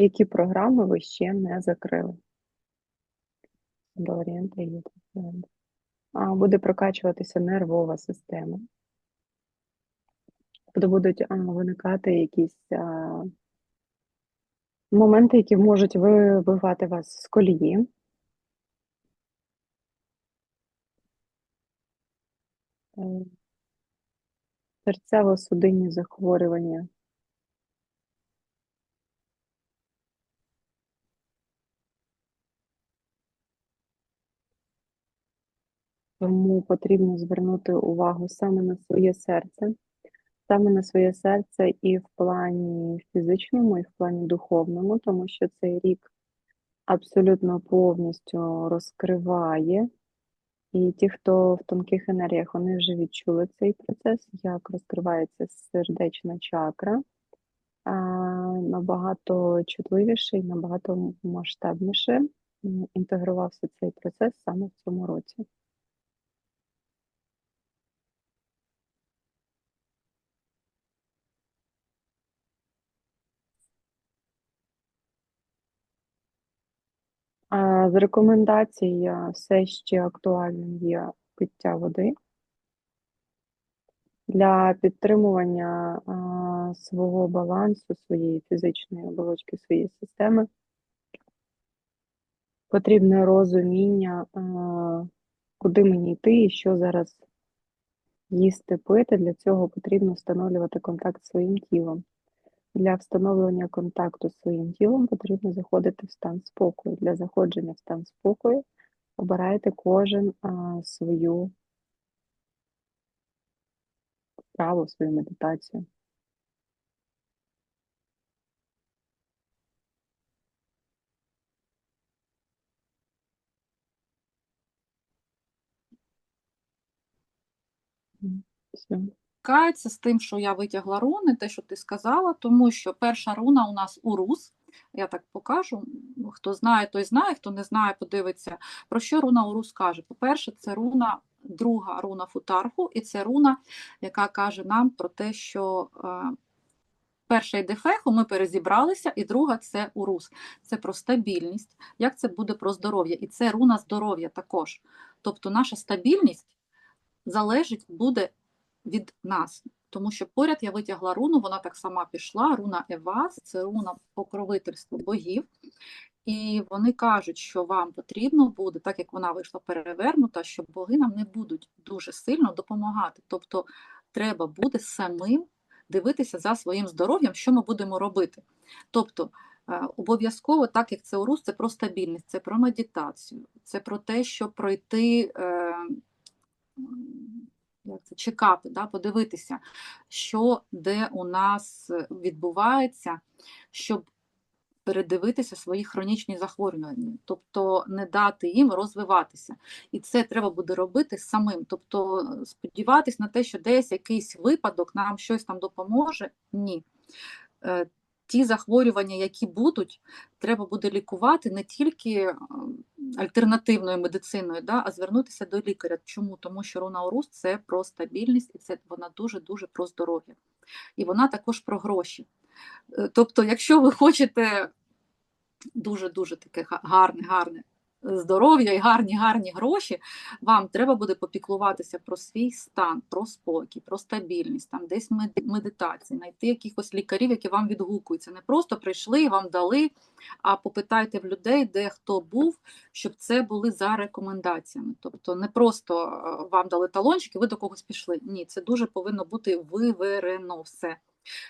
Які програми ви ще не закрили? До орієнта є. Буде прокачуватися нервова система. Тобто будуть виникати якісь моменти, які можуть вибивати вас з колії. Е, Серцево-судинні захворювання. Тому потрібно звернути увагу саме на своє серце, саме на своє серце і в плані фізичному, і в плані духовному, тому що цей рік абсолютно повністю розкриває. І ті, хто в тонких енергіях, вони вже відчули цей процес, як розкривається сердечна чакра, набагато чутливіше і набагато масштабніше інтегрувався цей процес саме в цьому році. А, З рекомендацій все ще актуальним є пиття води для підтримування свого балансу, своєї фізичної оболочки, своєї системи. Потрібне розуміння, куди мені йти і що зараз їсти, пити. Для цього потрібно встановлювати контакт з своїм тілом. Для встановлення контакту з своїм тілом потрібно заходити в стан спокою. Для заходження в стан спокою обирайте кожен а, свою вправу, свою медитацію. Все. Кається з тим, що я витягла руни, те, що ти сказала, тому що перша руна у нас урус. Я так покажу. Хто знає, той знає, хто не знає, подивиться. Про що руна урус каже? По-перше, це руна, друга руна футарху, і це руна, яка каже нам про те, що е, перша йде феху, ми перезібралися, і друга це урус. Це про стабільність. Як це буде про здоров'я? І це руна здоров'я також. Тобто наша стабільність залежить буде від нас. Тому що поряд я витягла руну, вона так сама пішла. Руна Евас, це руна покровительства богів. І вони кажуть, що вам потрібно буде, так як вона вийшла перевернута, що боги нам не будуть дуже сильно допомагати. Тобто треба буде самим дивитися за своїм здоров'ям, що ми будемо робити. Тобто е, обов'язково, так як це урус, це про стабільність, це про медитацію, це про те, щоб пройти. Е, як це, чекати, да, подивитися, що де у нас відбувається, щоб передивитися свої хронічні захворювання, тобто не дати їм розвиватися. І це треба буде робити самим. Тобто сподіватись на те, що десь якийсь випадок нам щось там допоможе, ні. Ті захворювання, які будуть, треба буде лікувати не тільки е, альтернативною медициною, да, а звернутися до лікаря. Чому? Тому що руна Орус це про стабільність і це вона дуже-дуже про здоров'я. І вона також про гроші. Е, Тобто, якщо ви хочете дуже-дуже таке гарне, гарне здоров'я і гарні, гарні гроші, вам треба буде попіклуватися про свій стан, про спокій, про стабільність, там десь медитації, знайти якихось лікарів, які вам відгукуються. Не просто прийшли і вам дали, а попитайте в людей, де хто був, щоб це були за рекомендаціями. Тобто не просто е, вам дали талончики, ви до когось пішли. Ні, це дуже повинно бути виверено все.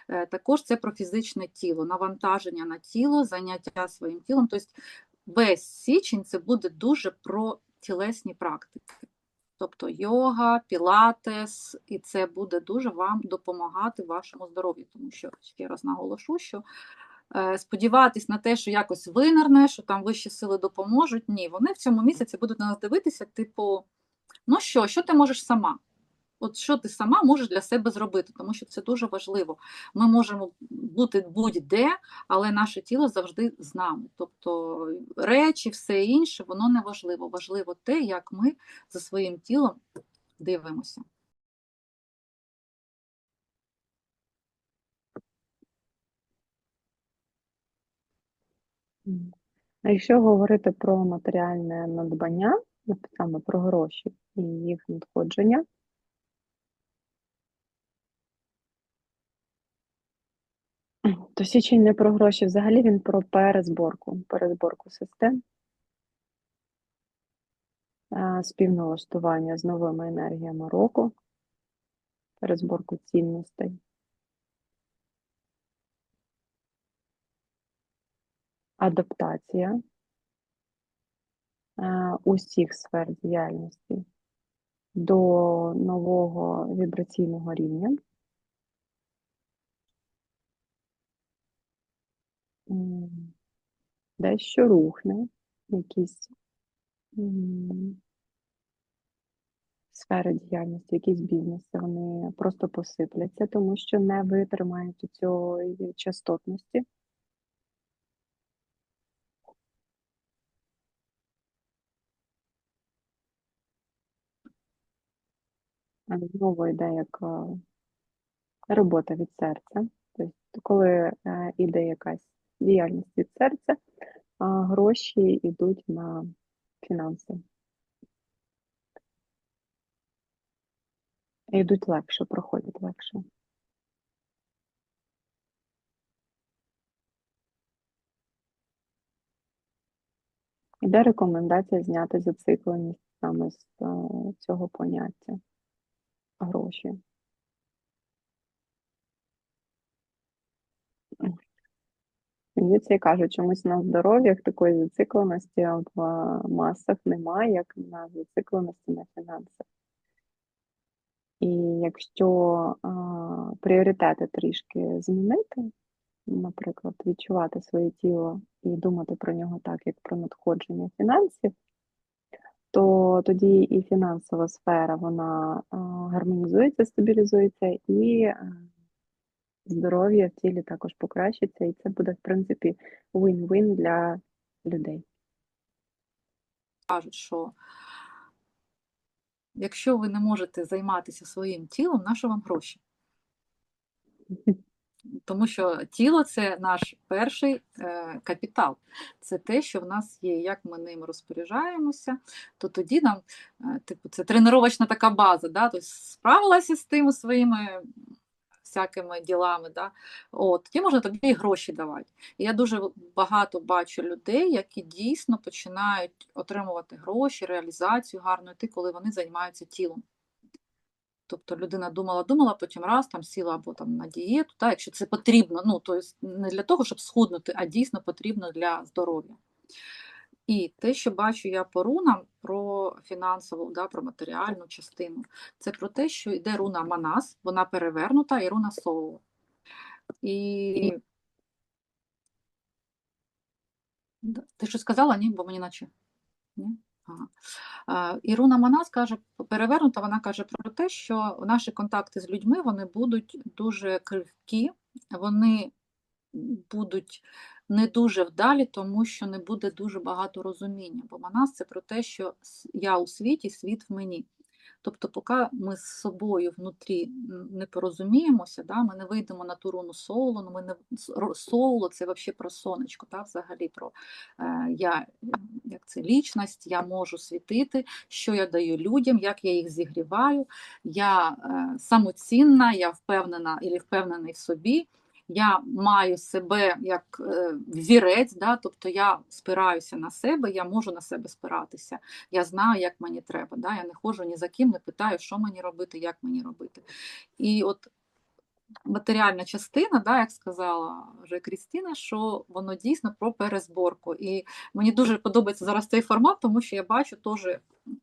Е, Також це про фізичне тіло, навантаження на тіло, заняття своїм тілом. Тобто весь січень це буде дуже про тілесні практики. Тобто йога, пілатес, і це буде дуже вам допомагати вашому здоров'ю, тому що ще раз наголошу, що е, сподіватись на те, що якось винирне, що там вищі сили допоможуть. Ні, вони в цьому місяці будуть на нас дивитися, типу, ну що, що ти можеш сама? От що ти сама можеш для себе зробити, тому що це дуже важливо. Ми можемо бути будь-де, але наше тіло завжди з нами. Тобто речі, все інше, воно не важливо. Важливо те, як ми за своїм тілом дивимося. А якщо говорити про матеріальне надбання, саме про гроші і їх надходження то січень не про гроші, взагалі він про перезборку, перезборку систем. Співналаштування з новими енергіями року, перезборку цінностей. Адаптація усіх сфер діяльності до нового вібраційного рівня. Дещо рухне, якісь сфери діяльності, якісь бізнеси, вони просто посипляться, тому що не витримають цієї частотності. Знову йде як е, робота від серця. Тобто, коли е, іде якась діяльність від серця, а гроші йдуть на фінанси. Йдуть легше, проходять легше. Іде рекомендація зняти зацикленість саме з е, цього поняття гроші. Це і кажуть, чомусь на здоров'ях такої зацикленості в масах немає, як на зацикленості на фінансах. І якщо а, пріоритети трішки змінити, наприклад, відчувати своє тіло і думати про нього так, як про надходження фінансів, то тоді і фінансова сфера вона гармонізується, стабілізується, і здоров'я в тілі також покращиться, і це буде, в принципі, win-win для людей. кажуть, що якщо ви не можете займатися своїм тілом, на що вам гроші? Тому що тіло це наш перший е, капітал. Це те, що в нас є. Як ми ним розпоряджаємося, то тоді нам, е, типу, це тренувачна така база, да? тобто справилася з тими своїми всякими ділами, да? От, тоді можна тобі і гроші давати. Я дуже багато бачу людей, які дійсно починають отримувати гроші, реалізацію гарну йти, коли вони займаються тілом. Тобто людина думала, думала, потім раз там сіла або там на дієту, та, якщо це потрібно, ну тобто не для того, щоб схуднути, а дійсно потрібно для здоров'я. І те, що бачу я по рунам про фінансову, да, про матеріальну частину, це про те, що йде руна Манас, вона перевернута, і руна Соло. І ти що сказала, ні? Бо мені наче. Ні? Ага. І Манас каже, перевернута, вона каже про те, що наші контакти з людьми вони будуть дуже крихкі, вони будуть не дуже вдалі, тому що не буде дуже багато розуміння. Бо Манас це про те, що я у світі, світ в мені. Тобто, поки ми з собою внутрі не порозуміємося, да, ми не вийдемо на ту руну соло, ну, ми не с- соло це взагалі про сонечко, та, взагалі про е, я як це лічність, я можу світити, що я даю людям, як я їх зігріваю, я е, самоцінна, я впевнена і впевнений в собі. Я маю себе як е, вірець, да, тобто я спираюся на себе, я можу на себе спиратися. Я знаю, як мені треба. Да? Я не ходжу ні за ким, не питаю, що мені робити, як мені робити. І от матеріальна частина, да, як сказала вже Крістіна, що воно дійсно про перезборку. І мені дуже подобається зараз цей формат, тому що я бачу теж,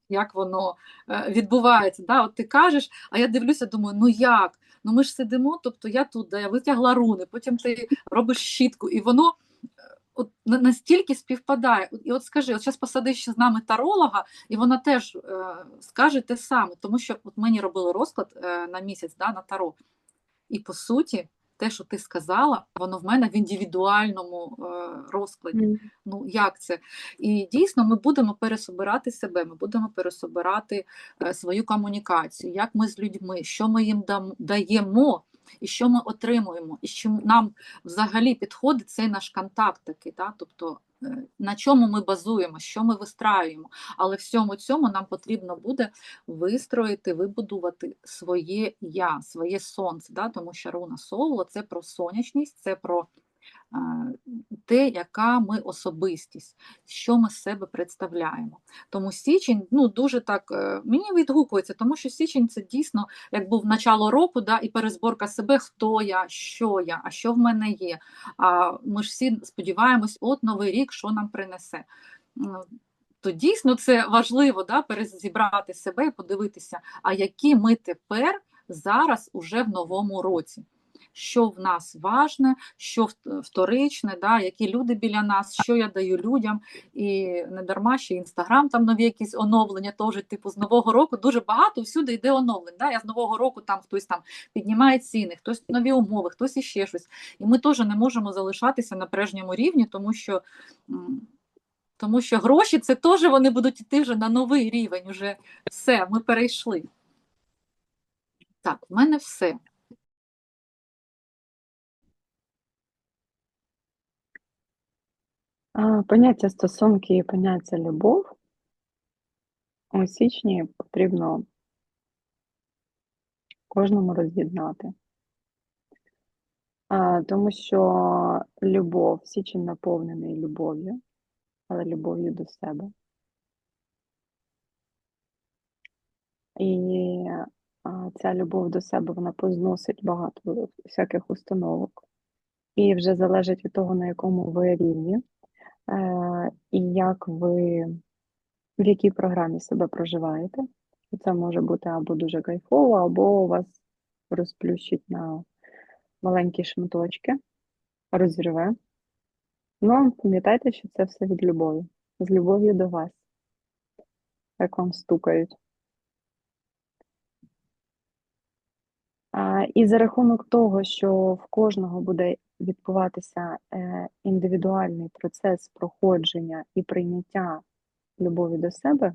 як воно е, відбувається. Да? От ти кажеш, а я дивлюся, думаю, ну як? Ну ми ж сидимо, тобто я тут, да, я витягла руни, потім ти робиш щітку, і воно е, от настільки співпадає. І от скажи, от зараз посадиш з нами таролога, і вона теж е, скаже те саме, тому що от мені робили розклад е, на місяць да, на таро. І по суті, те, що ти сказала, воно в мене в індивідуальному е, розкладі. Mm. Ну як це? І дійсно ми будемо пересобирати себе, ми будемо пересобирати е, свою комунікацію, як ми з людьми, що ми їм даємо, і що ми отримуємо, і що нам взагалі підходить цей наш контакт такий, да? тобто е, на чому ми базуємо, що ми вистраюємо. Але всьому цьому нам потрібно буде вистроїти, вибудувати своє я, своє сонце, да? тому що руна соло це про сонячність, це про те, яка ми особистість, що ми з себе представляємо. Тому січень ну, дуже так е, мені відгукується, тому що січень це дійсно як був начало року, да, і перезборка себе, хто я, що я, а що в мене є. А ми ж всі сподіваємось, от новий рік, що нам принесе. То дійсно це важливо да, перезібрати себе і подивитися, а які ми тепер зараз уже в новому році. Що в нас важне, що вторичне, да, які люди біля нас, що я даю людям, і не дарма ще інстаграм, там нові якісь оновлення, теж типу з нового року дуже багато всюди йде оновлень. Да? Я з нового року там хтось там піднімає ціни, хтось нові умови, хтось іще щось. І ми теж не можемо залишатися на прежньому рівні, тому що. Тому що гроші це теж вони будуть йти вже на новий рівень. Уже все, ми перейшли. Так, в мене все. Поняття стосунки і поняття любов у січні потрібно кожному роз'єднати. Тому що любов, січень наповнений любов'ю, але любов'ю до себе. І ця любов до себе вона позносить багато всяких установок. І вже залежить від того, на якому ви рівні, і як ви в якій програмі себе проживаєте. Це може бути або дуже кайфово, або вас розплющить на маленькі шматочки, розірве. Ну, пам'ятайте, що це все від любові. З любов'ю до вас. Як вам стукають. І за рахунок того, що в кожного буде відбуватися е, індивідуальний процес проходження і прийняття любові до себе,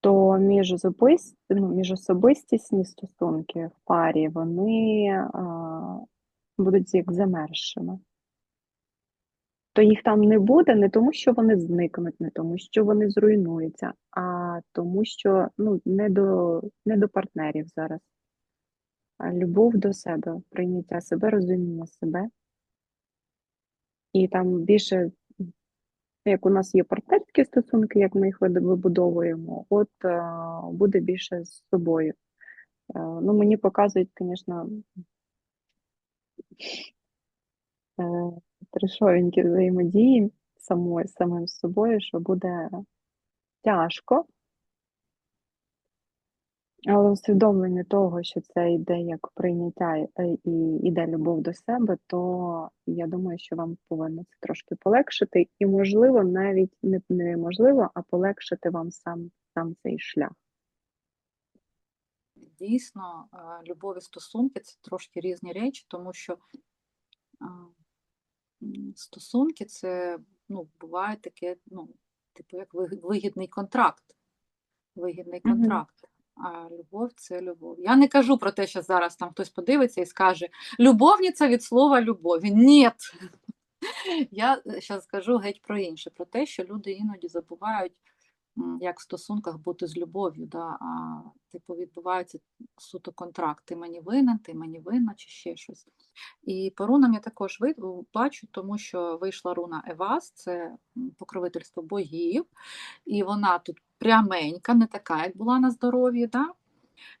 то між особист, ну, стосунки в парі вони будуть як замершими. То їх там не буде не тому, що вони зникнуть, не тому, що вони зруйнуються, а тому, що ну, не до, не до партнерів зараз. Любов до себе, прийняття себе, розуміння себе. І там більше як у нас є партнерські стосунки, як ми їх вибудовуємо, от е, буде більше з собою. Е, ну, Мені показують, звісно, е, трешовенькі взаємодії самої, самим з собою, що буде тяжко. Але усвідомлення того, що це йде як прийняття е, і йде любов до себе, то я думаю, що вам повинно це трошки полегшити, і, можливо, навіть не неможливо, а полегшити вам сам, сам цей шлях. Дійсно, е, любові стосунки це трошки різні речі, тому що стосунки це ну, буває таке, ну, типу, як вигідний контракт. Вигідний контракт. А любов це любов. Я не кажу про те, що зараз там хтось подивиться і скаже любовниця від слова любові. Ні. Я зараз скажу геть про інше, про те, що люди іноді забувають, як в стосунках бути з любов'ю. Да? А типу відбувається суто контракт. Ти мені винен, ти мені винна чи ще щось. І по рунам я також бачу, тому що вийшла руна Евас, це покровительство богів, і вона тут пряменька, не така, як була на здоров'ї. Да?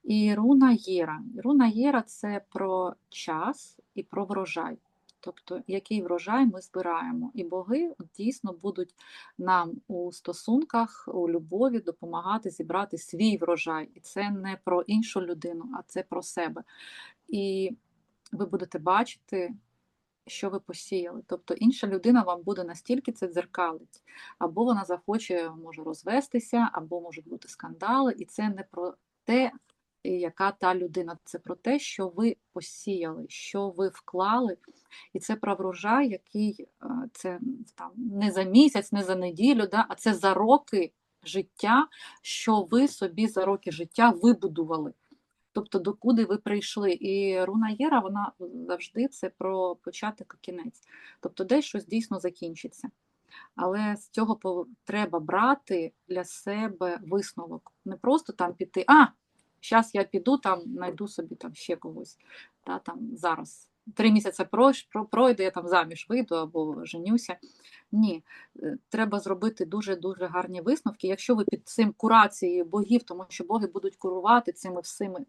І руна Єра. Руна Єра це про час і про врожай. Тобто, який врожай ми збираємо. І боги дійсно будуть нам у стосунках, у любові допомагати зібрати свій врожай. І це не про іншу людину, а це про себе. І ви будете бачити, що ви посіяли. Тобто інша людина вам буде настільки це дзеркалить, або вона захоче, може розвестися, або можуть бути скандали, і це не про те, яка та людина, це про те, що ви посіяли, що ви вклали, і це про врожай, який е, це там не за місяць, не за неділю, да, а це за роки життя, що ви собі за роки життя вибудували. тобто докуди ви прийшли. І руна Єра, вона завжди це про початок і кінець. Тобто десь щось дійсно закінчиться. Але з цього треба брати для себе висновок. Не просто там піти, а, зараз я піду, там знайду собі там ще когось. Та, там, зараз. Три місяці пройде, я там заміж вийду або женюся. Ні, Е, треба зробити дуже-дуже гарні висновки. Якщо ви під цим курацією богів, тому що боги будуть курувати цими всіми е,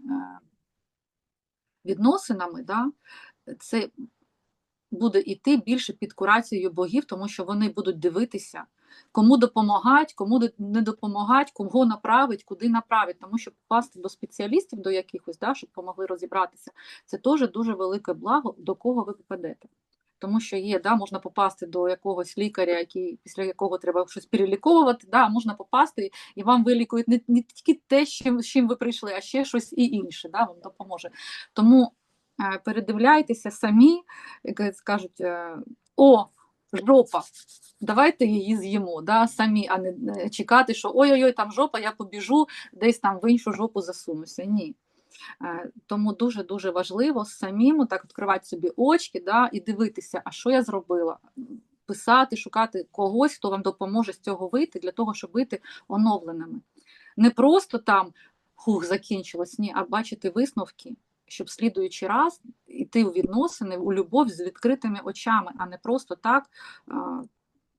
відносинами, да, це буде йти більше під курацією богів, тому що вони будуть дивитися, кому допомагати, кому не допомагати, кого направить, куди направить. Тому що попасти до спеціалістів, до якихось, да, щоб помогли розібратися, це теж дуже велике благо, до кого ви попадете. Тому що є, да, можна попасти до якогось лікаря, який, після якого треба щось переліковувати, да, можна попасти, і вам вилікують не, не тільки те, з чим, з чим ви прийшли, а ще щось і інше, да, вам допоможе. Тому передивляйтеся самі, як скажуть, е, о, жопа, давайте її з'їмо, да, самі, а не чекати, що ой-ой-ой, там жопа, я побіжу, десь там в іншу жопу засунуся. Ні. Е, Тому дуже-дуже важливо самим так відкривати собі очки да, і дивитися, а що я зробила. Писати, шукати когось, хто вам допоможе з цього вийти, для того, щоб вийти оновленими. Не просто там хух, закінчилось, ні, а бачити висновки, щоб слідуючий раз йти у відносини, у любов з відкритими очами, а не просто так,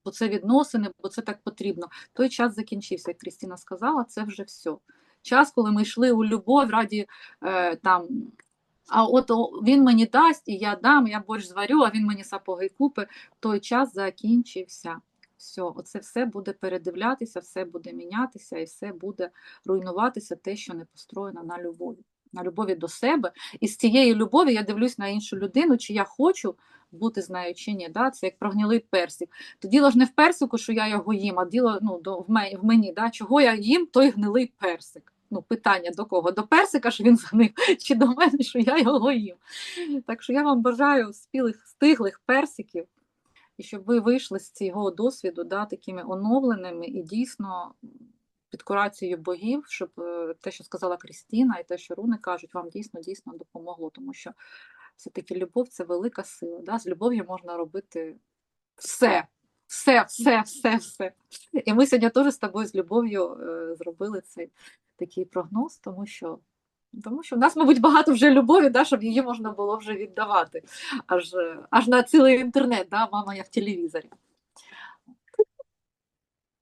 бо це відносини, бо це так потрібно. Той час закінчився, як Крістіна сказала, це вже все. Час, коли ми йшли у любов раді е, там. А от він мені дасть, і я дам, я борщ зварю, а він мені сапоги купить. Той час закінчився. Все, оце все буде передивлятися, все буде мінятися і все буде руйнуватися те, що не построєно на любові, на любові до себе. І з цієї любові я дивлюсь на іншу людину, чи я хочу бути з нею, чи ні. Да? Це як прогнілий персик. То діло ж не в персику, що я його їм, а діло ну, в, мені. Да? Чого я їм, той гнилий персик. Ну, питання до кого? До персика, що він згнив, чи до мене, що я його їм. Так що я вам бажаю спілих, стиглих персиків, і щоб ви вийшли з цього досвіду да, такими оновленими і дійсно під курацією богів, щоб е, те, що сказала Крістіна, і те, що руни кажуть, вам дійсно дійсно допомогло, тому що все-таки любов це велика сила. Да? З любов'ю можна робити все. Все, все, все, все. І ми сьогодні теж з тобою з любов'ю е, зробили цей такий прогноз, тому що, тому що в нас, мабуть, багато вже любові, да, щоб її можна було вже віддавати аж, аж на цілий інтернет, да, мама, я в телевізорі.